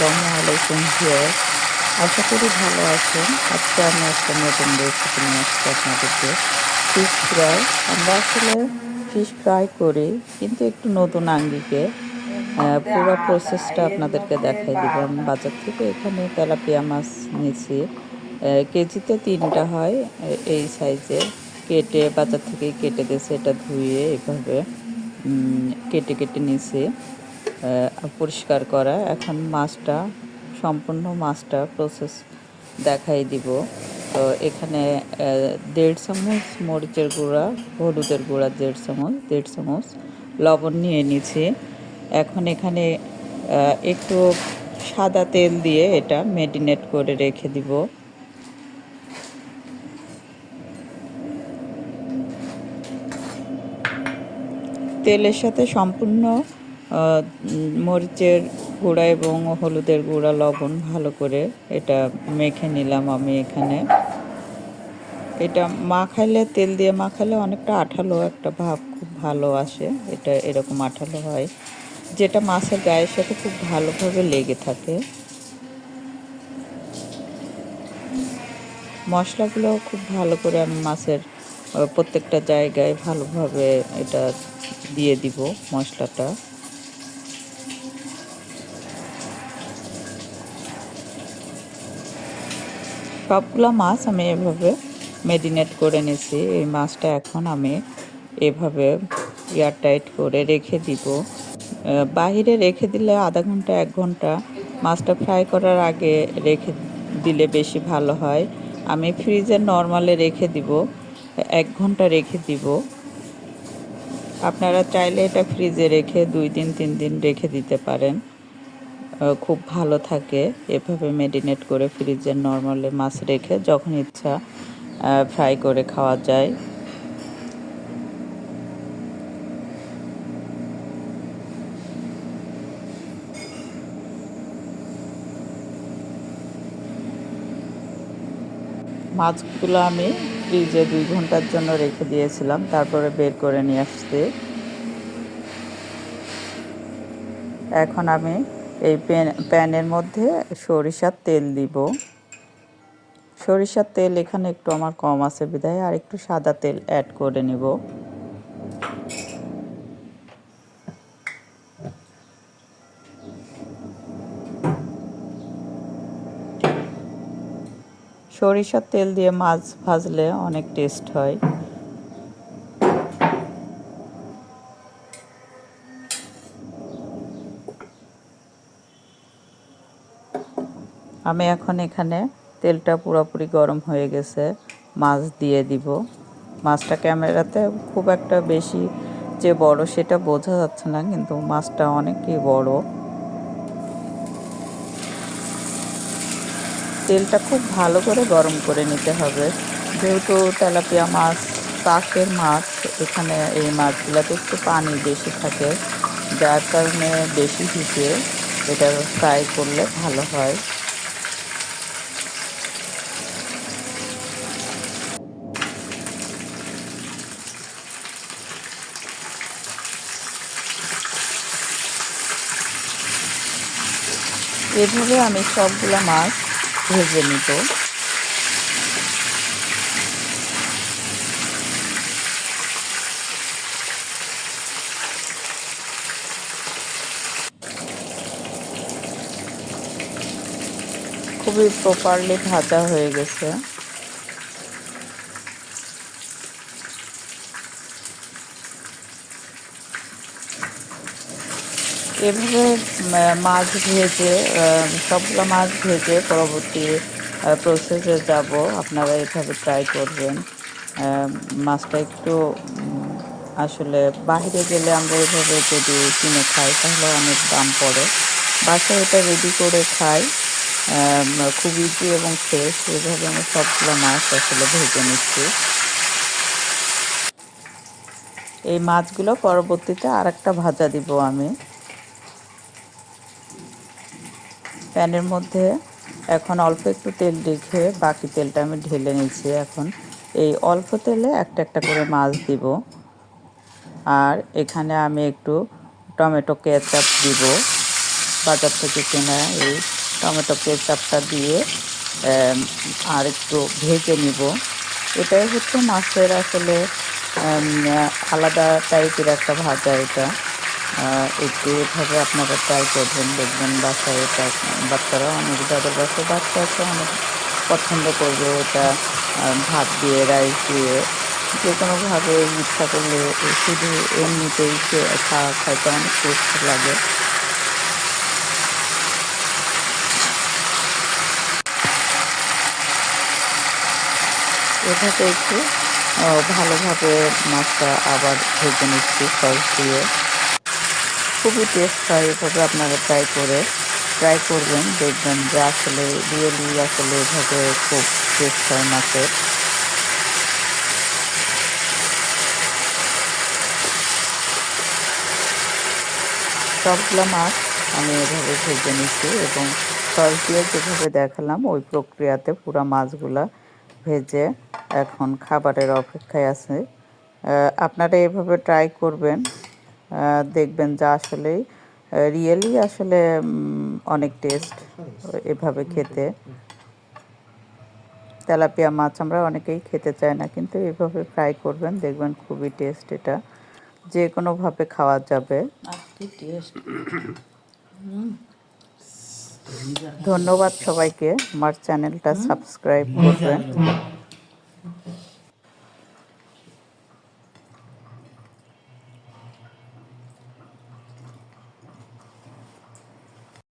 আসসালামু আলাইকুম ভিউয়ার আশা করি ভালো আছেন। আজকে আমি একটা নতুন রেসিপি নিয়ে আসছি আপনাদেরকে। ফিশ ফ্রাই আমরা আসলে ফিশ ফ্রাই করি, কিন্তু একটু নতুন আঙ্গিকে পুরো প্রসেসটা আপনাদেরকে দেখাই দিব। আমি বাজার থেকে এখানে তেলাপিয়া মাছ নিয়েছি। কেজিতে তিনটা হয় এই সাইজের কেটে, বাজার থেকে কেটে দিয়েছে, এটা ধুয়ে এভাবে কেটে কেটে নিয়েছি। পরিষ্কার করা। এখন মাছটা, সম্পূর্ণ মাছটা প্রসেস দেখাই দিব। তো এখানে দেড় চামচ মরিচের গুঁড়া, হলুদের গুঁড়া দেড় চামচ দেড় চামচ লবণ নিয়ে নিয়েছি এখন এখানে একটু সাদা তেল দিয়ে এটা মেরিনেট করে রেখে দিব। তেলের সাথে সম্পূর্ণ মরিচের গুঁড়া এবং হলুদের গুঁড়া, লবণ ভালো করে এটা মেখে নিলাম আমি এখানে। এটা মাখাইলে, তেল দিয়ে মাখালে অনেকটা আঠালো একটা ভাব খুব ভালো আসে। এটা এরকম আঠালো হয়, যেটা মাছের গায়ের সাথে খুব ভালোভাবে লেগে থাকে। মশলাগুলো খুব ভালো করে আমি মাছের প্রত্যেকটা জায়গায় ভালোভাবে এটা দিয়ে দিব মশলাটা। সবগুলো মাছ আমি এভাবে মেরিনেট করে নিয়েছি। এই মাছটা এখন আমি এভাবে এয়ারটাইট করে রেখে দিব। বাহিরে রেখে দিলে আধা ঘণ্টা, এক ঘণ্টা মাছটা ফ্রাই করার আগে রেখে দিলে বেশি ভালো হয়। আমি ফ্রিজে নর্মালে রেখে দিব, এক ঘণ্টা রেখে দিব। আপনারা চাইলে এটা ফ্রিজে রেখে দুই দিন, তিন দিন রেখে দিতে পারেন। খুব ভালো থাকে। এভাবে মেডিনেট করে ফ্রিজে নর্মালি মাছ রেখে যখন ইচ্ছা ফ্রাই করে খাওয়া যায়। মাছগুলো আমি ফ্রিজে দুই ঘণ্টার জন্য রেখে দিয়েছিলাম, তারপরে বের করে নিয়ে আসতে এখন আমি এই প্যান, প্যানের মধ্যে সরিষার তেল দিব। সরিষার তেল এখানে একটু আমার কম আছে বিধায়, আর একটু সাদা তেল অ্যাড করে নিব। সরিষার তেল দিয়ে মাছ ভাজলে অনেক টেস্ট হয়। আমি এখন এখানে তেলটা পুরোপুরি গরম হয়ে গেছে, মাছ দিয়ে দিব। মাছটা ক্যামেরাতে খুব একটা বেশি যে বড় সেটা বোঝা যাচ্ছে না, কিন্তু মাছটা অনেকই বড়। তেলটা খুব ভালো করে গরম করে নিতে হবে। যেহেতু তেলাপিয়া মাছ চাষের মাছ, এখানে এই মাছগুলোতে একটু পানি বেশি থাকে, যার কারণে বেশি হিটে এটা ফ্রাই করলে ভালো হয়। এভাবে আমি সবগুলো মাছ ভেজে নিব। খুবই প্রপারলি ভাজা হয়ে গেছে। এভাবে মাছ ভেজে সবগুলো মাছ ভেজে পরবর্তী প্রসেসে যাব। আপনারা এভাবে ট্রাই করবেন। মাছটা একটু আসলে বাইরে গেলে আমরা এভাবে যদি কিনে খাই, তাহলে অনেক দাম পড়ে। বাসায় এটা রেডি করে খাই। খুব ইজি এবং ফ্রেশ এভাবে আমি সবগুলো মাছ আসলে ভেজে নিচ্ছি। এই মাছগুলো পরবর্তীতে আর একটা ভাজা দিব আমি। প্যানের মধ্যে এখন অল্প একটু তেল রেখে বাকি তেলটা আমি ঢেলে নিচ্ছি এখন। এই অল্প তেলে একটা একটা করে মাছ দিব। আর এখানে আমি একটু টমেটো কেচাপ দিব। বাজার থেকে কেনা এই টমেটো কেচাপটা দিয়ে আর একটু ভেজে নিব। এটাই হচ্ছে মাছের আসলে আলাদা টাইপের একটা ভাজা এটা। একটু এভাবে আপনারা ট্রাই করবেন, দেখবেন বাসায় এটা, বাচ্চারা অনেক, যাদের বাসায় বাচ্চা আছে, অনেক পছন্দ করবে এটা ভাত দিয়ে রাইস দিয়ে। যে কোনোভাবে ইচ্ছা করলে শুধু এমনিতেই খাওয়া খাইতে অনেক টেস্ট লাগে। এটাতে একটু ভালোভাবে মাছটা আবার ভেজে নিচ্ছি সস দিয়ে। খুবই টেস্ট হয় এভাবে আপনারা ট্রাই করে। ট্রাই করবেন, দেখবেন যে আসলে রিয়েলি আসলে এভাবে খুব টেস্ট হয় মাছের। সবগুলো মাছ আমি এভাবে ভেজে নিচ্ছি এবং সস দিয়ে যেভাবে দেখালাম, ওই প্রক্রিয়াতে পুরো মাছগুলা ভেজে এখন খাবারের অপেক্ষায় আছে। আপনারা এভাবে ট্রাই করবেন দেখবেন যা আসলেই রিয়েলি আসলে অনেক টেস্ট এভাবে খেতে। তেলাপিয়া মাছ আমরা অনেকেই খেতে চাই না কিন্তু এভাবে ফ্রাই করবেন দেখবেন খুবই টেস্ট এটা। যে কোনোভাবে খাওয়া যাবে। ধন্যবাদ সবাইকে আমার চ্যানেলটা সাবস্ক্রাইব করবেন।